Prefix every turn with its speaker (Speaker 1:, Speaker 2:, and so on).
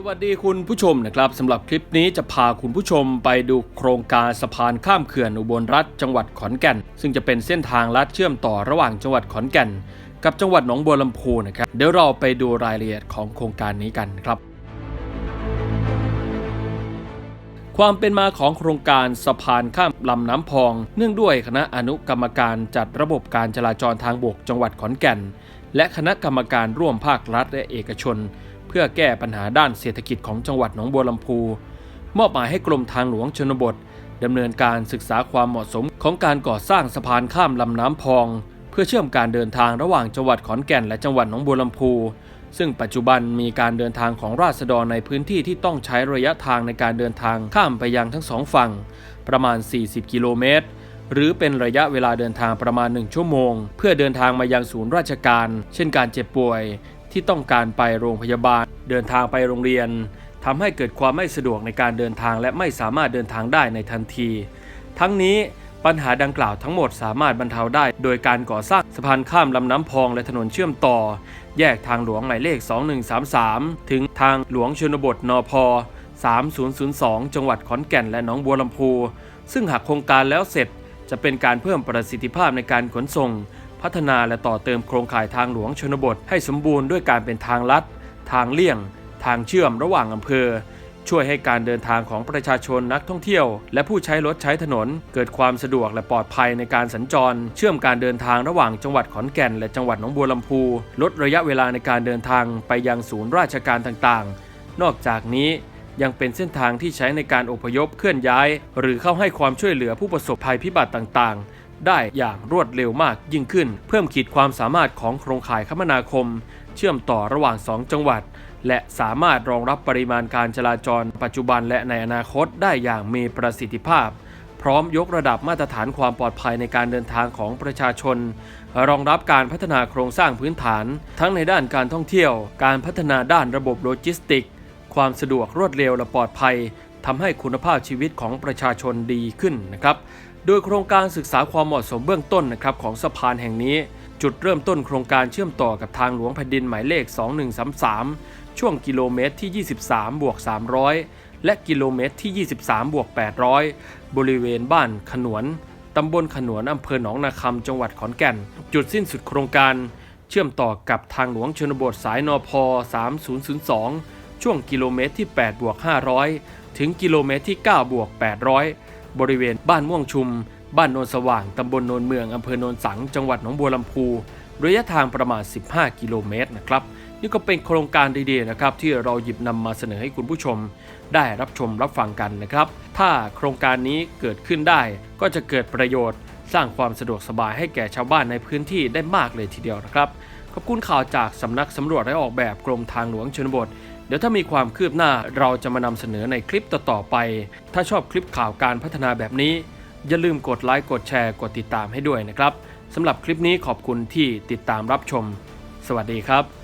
Speaker 1: สวัสดีคุณผู้ชมนะครับสำหรับคลิปนี้จะพาคุณผู้ชมไปดูโครงการสะพานข้ามเขื่อนอุบลรัฐจังหวัดขอนแก่น ซึ่งจะเป็นเส้นทางลัดเชื่อมต่อระหว่างจังหวัดขอนแก่น กับจังหวัดหนองบัวลำพูนะครับเดี๋ยวเราไปดูรายละเอียดของโครงการนี้กันครับความเป็นมาของโครงการสะพานข้ามลำน้ำพอง เนื่องด้วยคณะอนุกรรมการจัดระบบการจราจรทางบกจังหวัดขอนแก่น และคณะกรรมการร่วมภาครัฐและเอกชน เพื่อแก้ปัญหาด้านเศรษฐกิจของจังหวัดหนองบัวลำพู มอบหมายให้กรมทางหลวงชนบทดำเนินการศึกษาความเหมาะสมของการก่อสร้างสะพานข้ามลำน้ำพอง เพื่อเชื่อมการเดินทางระหว่างจังหวัดขอนแก่นและจังหวัดหนองบัวลำพู ซึ่งปัจจุบันมีการเดินทางของราษฎรในพื้นที่ที่ต้องใช้ระยะทางในการเดินทางข้ามไปยังทั้งสองฝั่ง ประมาณ 40 กิโลเมตรหรือเป็นระยะเวลาเดินทางประมาณ 1 ชั่วโมง เพื่อเดินทางมายังศูนย์ราชการ เช่นการเจ็บป่วย ที่ต้องการไปโรงพยาบาล เดินทางไปโรงเรียนทำให้เกิดความไม่สะดวกในการเดินทางและไม่สามารถเดินทางได้ในทันที ทั้งนี้ปัญหาดังกล่าวทั้งหมดสามารถบรรเทาได้ โดยการก่อสร้างสะพานข้ามลำน้ำพองและถนนเชื่อมต่อ แยกทางหลวงหมายเลข 2133 ถึงทางหลวงชนบทนพ3002 จังหวัดขอนแก่นและหนองบัวลำพู ซึ่งหากโครงการแล้วเสร็จจะเป็นการเพิ่มประสิทธิภาพในการขนส่ง พัฒนาและต่อเติมโครงข่ายทางหลวงชนบท ให้สมบูรณ์ด้วยการเป็นทางลัด ทางเลี่ยง ทางเชื่อมระหว่างอำเภอ ช่วยให้การเดินทางของประชาชนนักท่องเที่ยว และผู้ใช้รถใช้ถนน เกิดความสะดวกและปลอดภัยในการสัญจร เชื่อมการเดินทางระหว่างจังหวัดขอนแก่น และจังหวัดหนองบัวลำพู ลดระยะเวลาในการเดินทางไปยังศูนย์ราชการต่างๆ นอกจากนี้ยังเป็นเส้นทางที่ใช้ในการอพยพเคลื่อนย้าย หรือเข้าให้ความช่วยเหลือผู้ประสบภัยพิบัติต่างๆ ได้อย่างรวดเร็วมากยิ่งขึ้น เพิ่มขีดความสามารถของโครงข่ายคมนาคม เชื่อมต่อระหว่าง 2 จังหวัด และสามารถรองรับปริมาณการจราจร ปัจจุบันและในอนาคตได้อย่างมีประสิทธิภาพ พร้อมยกระดับมาตรฐานความปลอดภัยในการเดินทางของประชาชน รองรับการพัฒนาโครงสร้างพื้นฐาน ทั้งในด้านการท่องเที่ยว การพัฒนาด้านระบบโลจิสติก ความสะดวกรวดเร็วและปลอดภัยทำให้คุณภาพชีวิตของประชาชนดีขึ้นนะครับ โดยโครงการศึกษาความเหมาะสมเบื้องต้นนะครับของสะพานแห่งนี้ จุดเริ่มต้นโครงการเชื่อมต่อกับทางหลวงแผ่นดินหมายเลข 2133 ช่วงกิโลเมตรที่ 23บวก300 และกิโลเมตรที่ 23บวก800 บริเวณบ้านขนวนตำบลขนวนอำเภอหนองนาคำจังหวัดขอนแก่น จุดสิ้นสุดโครงการ เชื่อมต่อกับทางหลวงชนบทสายนพ 3002 ช่วงกิโลเมตรที่8บวก500 ถึงกิโลเมตรที่9บวก800 บริเวณบ้านม่วงชุม บ้านโนนสว่าง ตำบลโนนเมือง อำเภอโนนสัง จังหวัดหนองบัวลำพู ระยะทางประมาณ 15 กิโลเมตรนะครับ นี่ก็เป็นโครงการดีๆนะครับ ที่เราหยิบนำมาเสนอให้คุณผู้ชม ได้รับชมรับฟังกันนะครับ ถ้าโครงการนี้เกิดขึ้นได้ก็จะเกิดประโยชน์ สร้างความสะดวกสบายให้แก่ชาวบ้านในพื้นที่ได้มากเลยทีเดียวนะครับขอบคุณข่าวจากสำนักสำรวจและออกแบบกรมทางหลวงชนบท เดี๋ยวถ้ามีความคืบหน้าเราจะมานำเสนอในคลิปต่อๆไป ถ้าชอบคลิปข่าวการพัฒนาแบบนี้ อย่าลืมกดไลค์กดแชร์กดติดตามให้ด้วยนะครับสำหรับคลิปนี้ขอบคุณที่ติดตามรับชม สวัสดีครับ